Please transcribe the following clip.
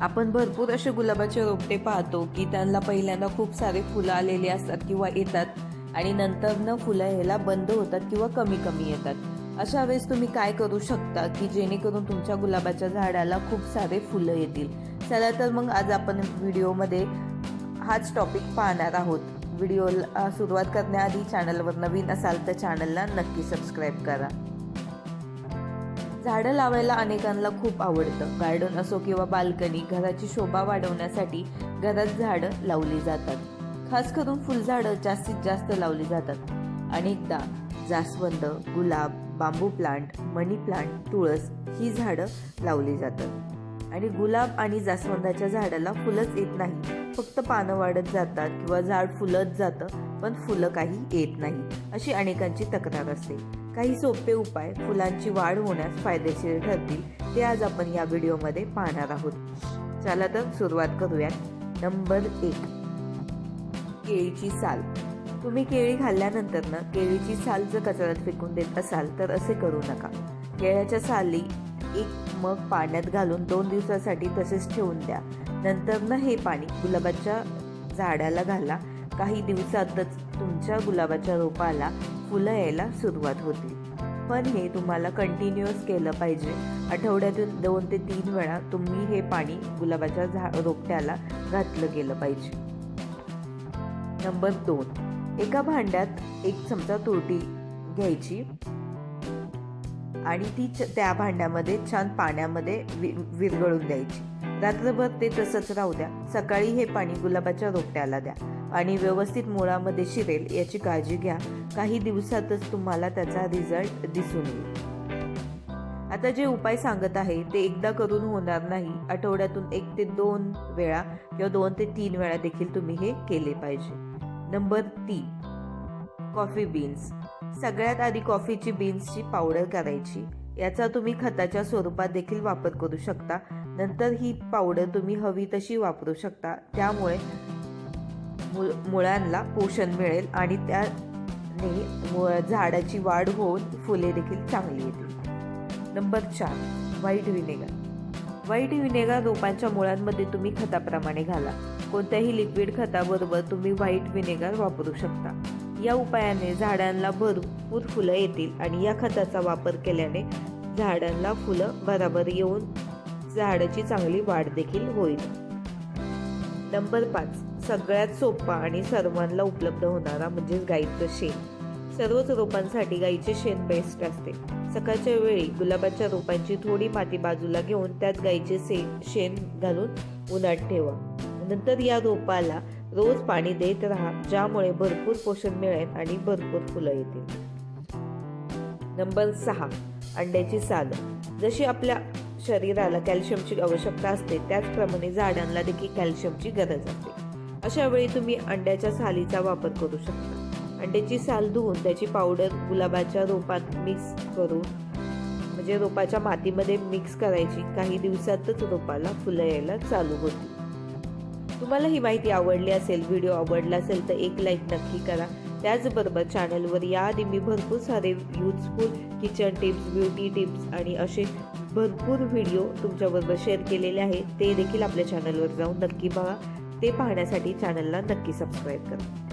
आपण भरपूर असे गुलाबाचे रोपटे पाहतो की त्यांना पहिल्यांदा खूप सारे फुलं आलेली असतात किंवा येतात आणि नंतर न फुलं यायला बंद होतात किंवा कमी कमी येतात. अशा वेळेस तुम्ही काय करू शकता की जेणेकरून तुमच्या गुलाबाच्या झाडाला खूप सारे फुलं येतील? चला तर मग आज आपण व्हिडिओमध्ये हाच टॉपिक पाहणार आहोत. व्हिडिओला सुरुवात करण्याआधी चॅनलवर नवीन असाल तर चॅनलला नक्की सबस्क्राईब करा. झाडं लावायला अनेकांना खूप आवडतं. गार्डन असो किंवा बाल्कनी घराची शोभा वाढवण्यासाठी घरात झाडं लावली जातात. खास करून फुलझाडं जास्तीत जास्त लावली जातात. अनेकदा जास्वंद गुलाब बांबू प्लांट मनी प्लांट तुळस ही झाडं लावली जातात. आणि गुलाब आणि जास्वंदाच्या झाडाला फुलंच येत नाही. फक्त पानं वाढत जातात किंवा झाड फुलत जातं पण फुलं काही येत नाही अशी अनेकांची तक्रार असते. काही सोपे उपाय फुलांची वाढ होण्यास फायदेशीर ठरतील ते आज आपण या व्हिडिओमध्ये पाहणार आहोत. चला तर सुरुवात करूया नंबर एक. केळीची साल. तुम्ही केळी खाल्ल्यानंतर ना केळीची साल जर कचऱ्यात फेकून देत असाल तर असे करू नका. केळ्याच्या साली एक मग पाण्यात घालून दोन दिवसासाठी तसेच ठेवून द्या. नंतर ना हे पाणी गुलाबाच्या झाडाला घाला. काही दिवसातच तुमच्या गुलाबाच्या रोपाला फुलं यायला सुरुवात होतील पण हे तुम्हाला कंटिन्युअस केलं पाहिजे. आठवड्यातून दोन ते तीन वेळा तुम्ही हे पाणी गुलाबाच्या झा रोपट्याला घातलं गेलं पाहिजे. नंबर दोन. एका भांड्यात एक चमचा तुरटी घ्यायची आणि ती च- त्या भांड्यामध्ये छान पाण्यामध्ये वि विरघळून द्यायची. रात्रभर ते तसंच राहू द्या. सकाळी हे पाणी गुलाबाच्या रोपट्याला द्या. आणि व्यवस्थित मुळामध्ये शिरेल याची काळजी घ्या. काही दिवसातच तुम्हाला त्याचा रिझल्ट दिसून येईल. आता जे उपाय सांगत आहे ते एकदा करून होणार नाही. आठवड्यातून एक ते दोन वेळा किंवा दोन ते तीन वेळा देखील तुम्ही हे केले पाहिजे. नंबर तीन. Coffee beans. सगळ्यात आधी कॉफीची बीन्सची पावडर करायची. याचा तुम्ही खताच्या स्वरूपात देखील वापर करू शकता. नंतर ही पावडर तुम्ही हवी तशी वापरू शकता. त्यामुळे मु मुळांना पोषण मिळेल आणि त्याने झाडाची वाढ होऊन फुले देखील चांगली येतील. नंबर चार व्हाईट विनेगर व्हाईट विनेगर रोपांच्या मुळांमध्ये तुम्ही खताप्रमाणे घाला. कोणत्याही लिक्विड खताबरोबर तुम्ही व्हाईट विनेगर वापरू शकता. या उपायाने झाडांना भरपूर फुलं येतील आणि या खताचा वापर केल्याने झाडांना फुलं बराबर येऊन झाडाची चांगली वाढ देखील होईल. नंबर पाच. सगळ्यात सोपा आणि सर्वांना उपलब्ध होणारा म्हणजेच गाईचं शेण. सर्वच रोपांसाठी गाईचे शेण बेस्ट असते. सकाळच्या वेळी गुलाबाच्या रोपांची थोडी माती बाजूला घेऊन त्यात गाईचे से शेण घालून उन्हात ठेवा. नंतर या रोपाला रोज पाणी देत राहा ज्यामुळे भरपूर पोषण मिळेल आणि भरपूर फुलं येतील. नंबर सहा. अंड्याची साल. जशी आपल्या शरीराला कॅल्शियमची आवश्यकता असते. त्याचप्रमाणे झाडांना देखील कॅल्शियमची गरज असते. अशा वेळी तुम्ही अंड्याच्या सालीचा वापर करू शकता. अंड्याची साल धुवून त्याची पावडर गुलाबाच्या रोपात मिक्स करून म्हणजे रोपाच्या मातीमध्ये मिक्स करायची. काही दिवसातच रोपाला फुलं यायला चालू होती. तुम्हाला ही माहिती आवडली असेल व्हिडिओ आवडला असेल तर एक लाईक नक्की करा. त्याचबरोबर चॅनलवर याआधी मी भरपूर सारे useful kitchen tips beauty tips आणि असे भरपूर व्हिडिओ तुमच्याबरोबर शेअर केलेले आहेत. ते देखील आपल्या चॅनलवर जाऊन नक्की बघा. ते पाहण्यासाठी चॅनलला नक्की सबस्क्राईब करा.